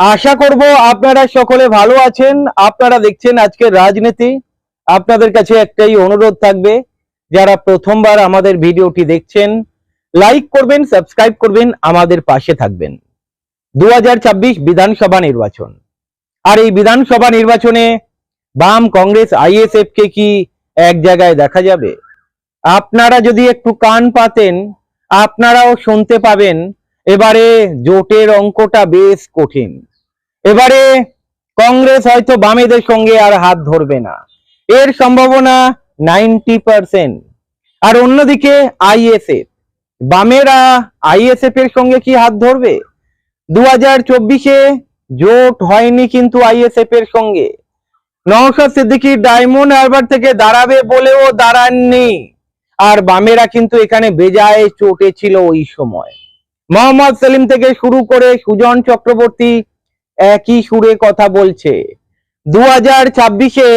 আশা করব আপনারা সকলে ভালো আছেন। আপনারা দেখছেন আজকে রাজনীতি। আপনাদের কাছে একটাই অনুরোধ থাকবে, যারা প্রথমবার আমাদের ভিডিওটি দেখছেন, লাইক করবেন, সাবস্ক্রাইব করবেন, আমাদের পাশে থাকবেন। দু বিধানসভা নির্বাচন। আর এই বিধানসভা নির্বাচনে বাম কংগ্রেস আইএসএফ কে কি এক জায়গায় দেখা যাবে? আপনারা যদি একটু কান পাতেন, আপনারাও শুনতে পাবেন। এবারে জোটের অঙ্কটা বেশ কঠিন। এবারে কংগ্রেস হয়তো বামেদের সঙ্গে আর হাত ধরবে না। এর সম্ভাবনা নাইনটি পার্সেন্ট। আর অন্যদিকে আইএসএফ, বামেরা আইএসএফ এর সঙ্গে কি হাত ধরবে? দু হাজার চব্বিশে জোট হয়নি কিন্তু আইএসএফ এর সঙ্গে। নওশাদ সিদ্দিকী ডায়মন্ড হারবার থেকে দাঁড়াবে বলেও দাঁড়াননি। আর বামেরা কিন্তু এখানে বেজায় চোটে ছিল ওই সময়। মোহাম্মদ সেলিম থেকে শুরু করে সুজন চক্রবর্তী একই সুরে কথা বলছে। দু হাজার ছাব্বিশে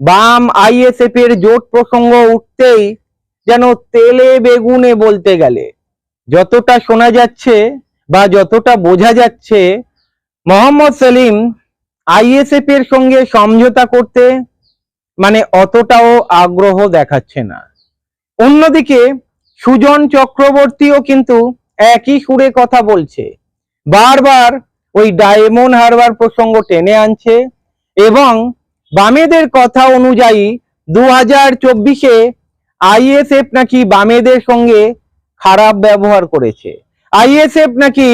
বাম আইএসএফ এর জোট প্রসঙ্গ উঠতেই যেন তেলে বেগুনে বলতে গেলে। যতটা শোনা যাচ্ছে বা যতটা বোঝা যাচ্ছে, মোহাম্মদ সেলিম আইএসএফ এর সঙ্গে সমঝোতা করতে মানে অতটাও আগ্রহ দেখাচ্ছে না। অন্যদিকে সুজন চক্রবর্তীও কিন্তু একই সুরে কথা বলছে। বারবার ওই ডায়মন্ড হারবার প্রসঙ্গ টেনে আনছে এবং বামেদের কথা অনুযায়ী দু হাজার চব্বিশে আইএসএফ নাকি বামেদের সঙ্গে খারাপ ব্যবহার করেছে। আইএসএফ নাকি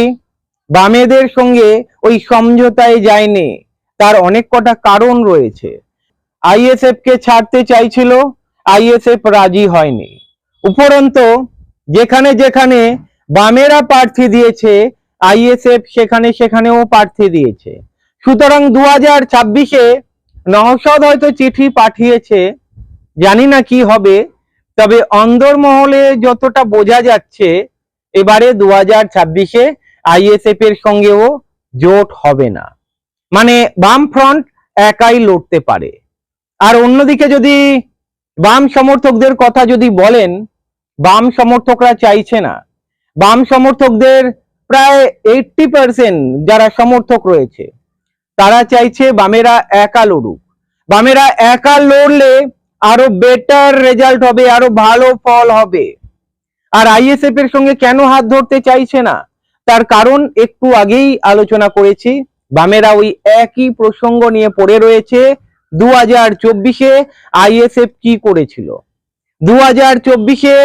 বামেদের সঙ্গে ওই সমঝোতায় যায়নি, তার অনেক কটা কারণ রয়েছে। আইএসএফ কে ছাড়তে চাইছিল, আইএসএফ রাজি হয়নি। উপরন্ত, যেখানে যেখানে বামেরা প্রার্থী দিয়েছে আইএসএফ সেখানে সেখানেও প্রার্থী দিয়েছে। সুতরাং দু হাজার ছাব্বিশে নওশাদ হয়তো চিঠি পাঠিয়েছে, জানি না কি হবে, তবে অন্দরমহলে যতটা বোঝা যাচ্ছে, এবারে দু হাজার ছাব্বিশে আইএসএফ এর সঙ্গেও জোট হবে না। মানে বাম ফ্রন্ট একাই লড়তে পারে। আর অন্যদিকে যদি বাম সমর্থকদের কথা যদি বলেন, বাম সমর্থকরা চাইছে না। বাম সমর্থকদের প্রায় এইটটি পার্সেন্ট যারা সমর্থক রয়েছে, তারা চাইছে বামেরা একা লড়ুক। বামেরা একা লড়লে আরও বেটার রেজাল্ট হবে, আরও ভালো ফল হবে। আর আইএসএফ এর সঙ্গে কেন হাত ধরতে চাইছে না? তার কারণ একটু আগেই আলোচনা করেছি। বামেরা ওই একই প্রসঙ্গ নিয়ে পড়ে রয়েছে। দু হাজার চব্বিশে আইএসএফ কি করেছিল? দু হাজার চব্বিশে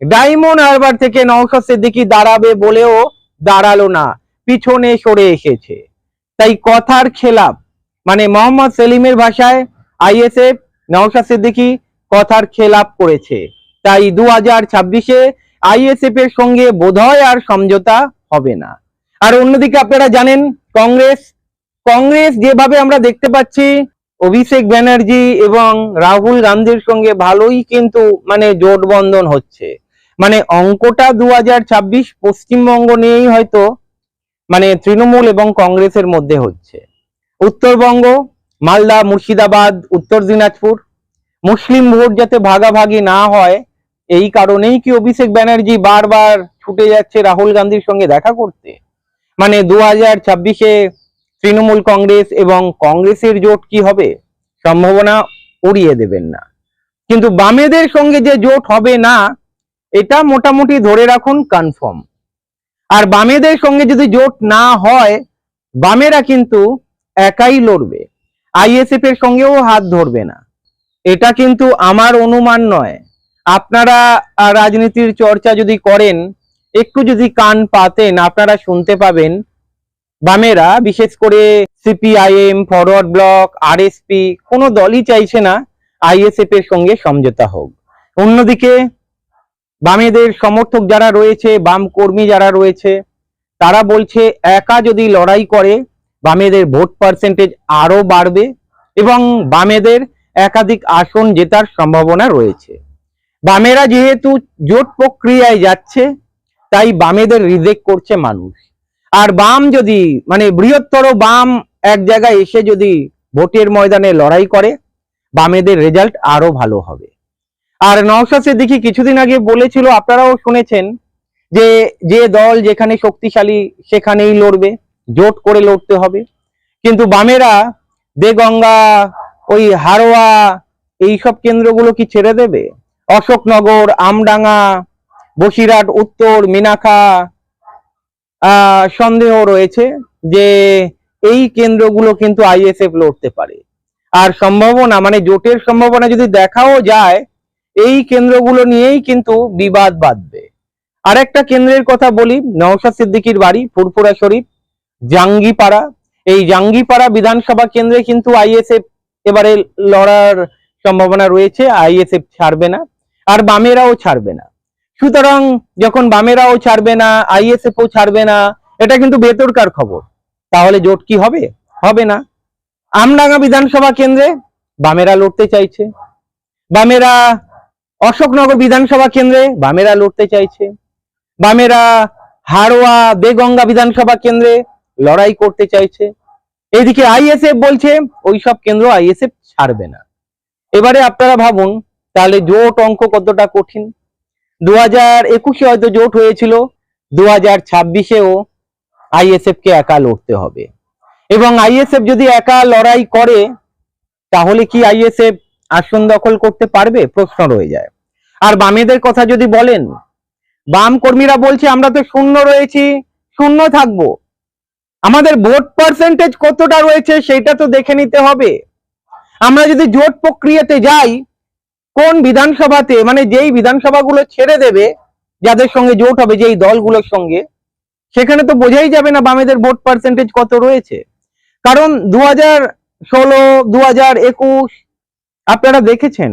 ডায়মন্ড হারবার থেকে নওশাদ সিদ্দিকী দাঁড়াবে বলেও দাঁড়াল না, পিছনে সরে এসেছে। তাই কথার খেলাপ মানে মোহাম্মদ সেলিমের ভাষায় আইএসএফ নওশাদ সিদ্দিকী কথার খেলাপ করেছে। তাই দু হাজার ছাব্বিশে আইএসএফ এর সঙ্গে বোধহয় আর সমঝোতা হবে না। আর অন্যদিকে আপনারা জানেন, কংগ্রেস কংগ্রেস যেভাবে আমরা দেখতে পাচ্ছি, অভিষেক ব্যানার্জি এবং রাহুল গান্ধীর সঙ্গে ভালোই কিন্তু মানে জোট বন্ধন হচ্ছে। মানে অঙ্কটা দু হাজার ছাব্বিশ পশ্চিমবঙ্গ নিয়েই হয়তো মানে তৃণমূল এবং কংগ্রেসের মধ্যে হচ্ছে। উত্তরবঙ্গ, মালদা, মুর্শিদাবাদ, উত্তর দিনাজপুর। মুসলিম ভোট যাতে ভাগাভাগি না হয়, এই কারণেই কি অভিষেক ব্যানার্জি বারবার ছুটে যাচ্ছে রাহুল গান্ধীর সঙ্গে দেখা করতে? মানে দু ছাব্বিশে তৃণমূল কংগ্রেস এবং কংগ্রেসের জোট কি হবে? সম্ভাবনা উড়িয়ে দেবেন না। কিন্তু বামেদের সঙ্গে যে জোট হবে না এটা মোটামুটি ধরে রাখুন কনফার্ম আর বামেদের সঙ্গে যদি জোট না হয়, বামেরা কিন্তু একাই লড়বে। আইএসএফ এর সঙ্গেও হাত ধরবে না। এটা কিন্তু আমার অনুমান নয়। আপনারা রাজনীতির চর্চা যদি করেন, একটু যদি কান পাতেন, আপনারা শুনতে পাবেন, বামেরা, বিশেষ করে সিপিআইএম ফরওয়ার্ড ব্লক আরএসপি কোনো দলই চাইছে না আইএসএফ এর সঙ্গে সমঝোতা হোক। অন্যদিকে বামেদের সমর্থক যারা রয়েছে, বাম কর্মী যারা রয়েছে, তারা বলছে একা যদি লড়াই করে, বামেদের ভোট পার্সেন্টেজ আরও বাড়বে এবং বামেদের একাধিক আসন জেতার সম্ভাবনা রয়েছে। বামেরা যেহেতু জোট প্রক্রিয়ায় যাচ্ছে, তাই বামেদের রিজেক্ট করছে মানুষ। আর বাম যদি মানে বৃহত্তর বাম এক জায়গায় এসে যদি ভোটের ময়দানে লড়াই করে, বামেদের রেজাল্ট আরও ভালো হবে। আর নওশাদ সিদ্দিকী কিছুদিন আগে বলেছিল, আপনারাও শুনেছেন যে যে দল যেখানে শক্তিশালী সেখানেই লড়বে, জোট করে লড়তে হবে। কিন্তু বামেরা দেগঙ্গা, ওই হারোয়া, এইসব কেন্দ্রগুলো কি ছেড়ে দেবে? অশোকনগর, আমডাঙ্গা, বসিরহাট, উত্তর, মিনাখা সন্দেহ রয়েছে যে, এই কেন্দ্রগুলো কিন্তু আইএসএফ লড়তে পারে। আর সম্ভাবনা মানে জোটের সম্ভাবনা যদি দেখাও যায় এই কেন্দ্রগুলো নিয়েই কিন্তু বিবাদ বাঁধবে। আরেকটা কেন্দ্রের কথা বলি, নওশাদ সিদ্দিকীর বাড়ি, ফুরফুরা শরীফ, জাঙ্গিপাড়া। এই জাঙ্গিপাড়া বিধানসভা কেন্দ্রে কিন্তু আইএসএফ এবারে লড়ার সম্ভাবনা রয়েছে, আইএসএফ ছাড়বে না, আর বামেরাও ছাড়বে না। সুতরাং যখন বামেরাও ছাড়বে না, আইএসএফও ছাড়বে না, এটা কিন্তু বেতরকার খবর। তাহলে জোট কি হবে? হবে না। আমডাঙ্গা বিধানসভা কেন্দ্রে বামেরা লড়তে চাইছে। বামেরা অশোকনগর বিধানসভা কেন্দ্রে বামেরা লড়তে চাইছে। বামেরা হাড়োয়া বেগঙ্গা বিধানসভা কেন্দ্রে লড়াই করতে চাইছে। এদিকে আইএসএফ বলছে ওই সব কেন্দ্র আইএসএফ ছাড়বে না। এবারে আপনারা ভাবুন, তাহলে জোট অঙ্ক কতটা কঠিন? দু হাজার একুশে হয়তো জোট হয়েছিল দু হাজার ছাব্বিশেও আইএসএফ কে একা লড়তে হবে। এবং আইএসএফ যদি একা লড়াই করে, তাহলে কি আইএসএফ আসন দখল করতে পারবে? প্রশ্ন রয়ে যায়। আর বামেদের কথা যদি বলেন, বাম কর্মীরা বলছে, আমরা তো শূন্য রয়েছি, শূন্য থাকব। আমাদের ভোট পার্সেন্টেজ কতটা রয়েছে সেটা তো দেখে নিতে হবে। আমরা যদি জোট প্রক্রিয়াতে যাই, কোন বিধানসভাতে মানে যেই বিধানসভাগুলো ছেড়ে দেবে, যাদের সঙ্গে জোট হবে, যেই দলগুলোর সঙ্গে, সেখানে তো বোঝাই যাবে না বামেদের ভোট পার্সেন্টেজ কত রয়েছে। কারণ দু হাজার ষোলো দু হাজার একুশ আপনারা দেখেছেন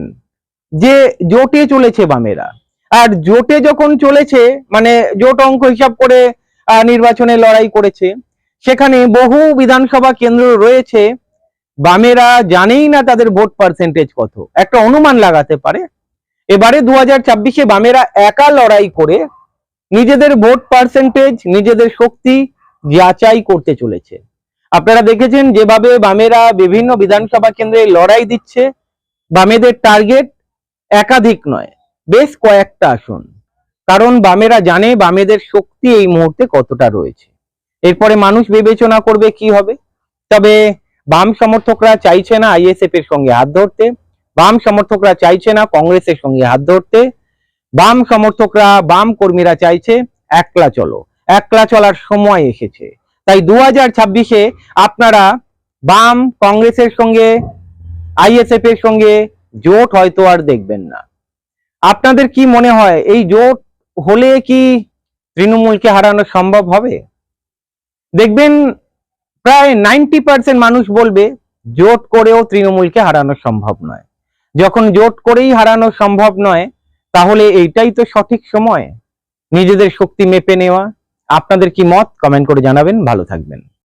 যে জোটে চলেছে বামেরা। আর জোটে যখন চলেছে মানে জোট অঙ্ক হিসাব করে নির্বাচনে লড়াই করেছে, সেখানে বহু বিধানসভা কেন্দ্র রয়েছে। বামেরা জানেই না তাদের ভোট পার্সেন্টেজ কত। একটা অনুমান লাগাতে পারে। এবারে দু হাজার ছাব্বিশে বামেরা একা লড়াই করে নিজেদের ভোট পার্সেন্টেজ নিজেদের শক্তি যাচাই করতে চলেছে। আপনারা দেখেছেন যেভাবে বামেরা বিভিন্ন বিধানসভা কেন্দ্রে লড়াই দিচ্ছে বামেদের টার্গেট একাধিক নয়, বেশ কয়েকটা আসন। কারণ বামেরা জানে বামেদের শক্তি এই মুহূর্তে কতটা রয়েছে। এরপরে মানুষ বিবেচনা করবে কি হবে। তবে বাম সমর্থকরা চাইছে না আইএসএফ এর সঙ্গে হাত ধরতে। বাম সমর্থকরা চাইছে না কংগ্রেসের সঙ্গে হাত ধরতে। বাম সমর্থকরা, বাম কর্মীরা চাইছে একলা চলো। একলা চলার সময় এসেছে। তাই দু হাজার ছাব্বিশে আপনারা বাম কংগ্রেসের সঙ্গে আইএসএফ এর সঙ্গে জোট হয়তো আর দেখবেন না। আপনাদের কি মনে হয়, এই জোট হলে কি তৃণমূলকে হারানো সম্ভব হবে? দেখবেন প্রায় নাইনটি পার্সেন্ট মানুষ বলবে, জোট করেও তৃণমূলকে হারানো সম্ভব নয়। যখন জোট করেই হারানো সম্ভব নয়, তাহলে এইটাই তো সঠিক সময়। নিজেদের শক্তি মেপে নেওয়া। আপনাদের কি মত? কমেন্ট করে জানাবেন। ভালো থাকবেন।